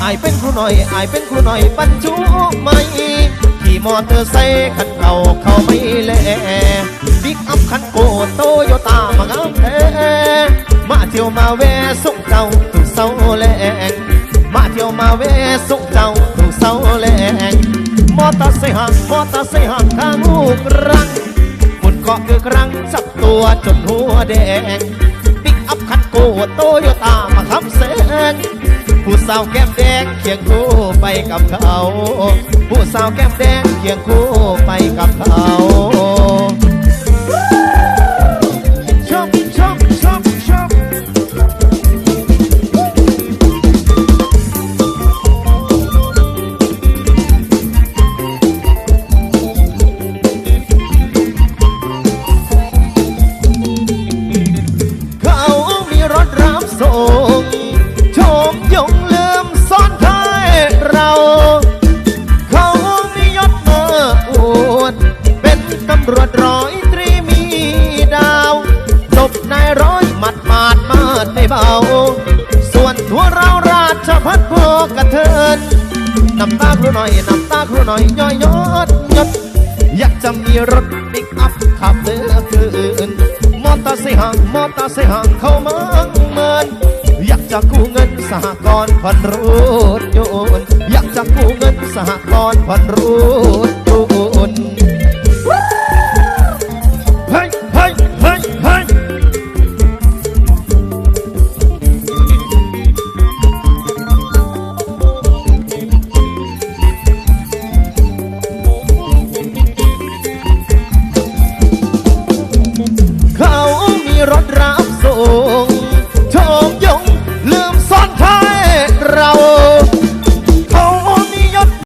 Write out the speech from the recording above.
ไอเป็นครูหน่อยไอเป็นครูหน่อยบรรจุไม่ขี่มอเตอร์ไซค์ขันเก่าเขาไม่แล ที่ยวมาแวสุขเจ้าถูกเศร้าแรงมาเที่ยวมาแวสุขเจ้าถูกเศร้าแรงมอเตอร์ไซค์หางมอเตอร์ไซค์หางทางลูกรังฝุ่นเกาะคือครั้งจับตัวจนหัวแดงปิกอัพคันโกโตโยต้ามาทำแสงผู้สาวแก้มแดงเคียงคู่ไปกับเขา ผู้สาวแก้มแดงเคียงคู่ไปกับ กระเทินน้ำตาครูหน่อยน้ำตาครูหน่อยย้อยยดยดอยากจะมีรถปิกอัพขับเหลือคืนมอเตอร์ไซค์ห่างมอเตอร์ไซค์ห่างเข้ามาเมินอยากจะกู้เงินสหกรณ์ผ่อนรถยนต์อยากจะกู้เงินสหกรณ์ผ่อนรถ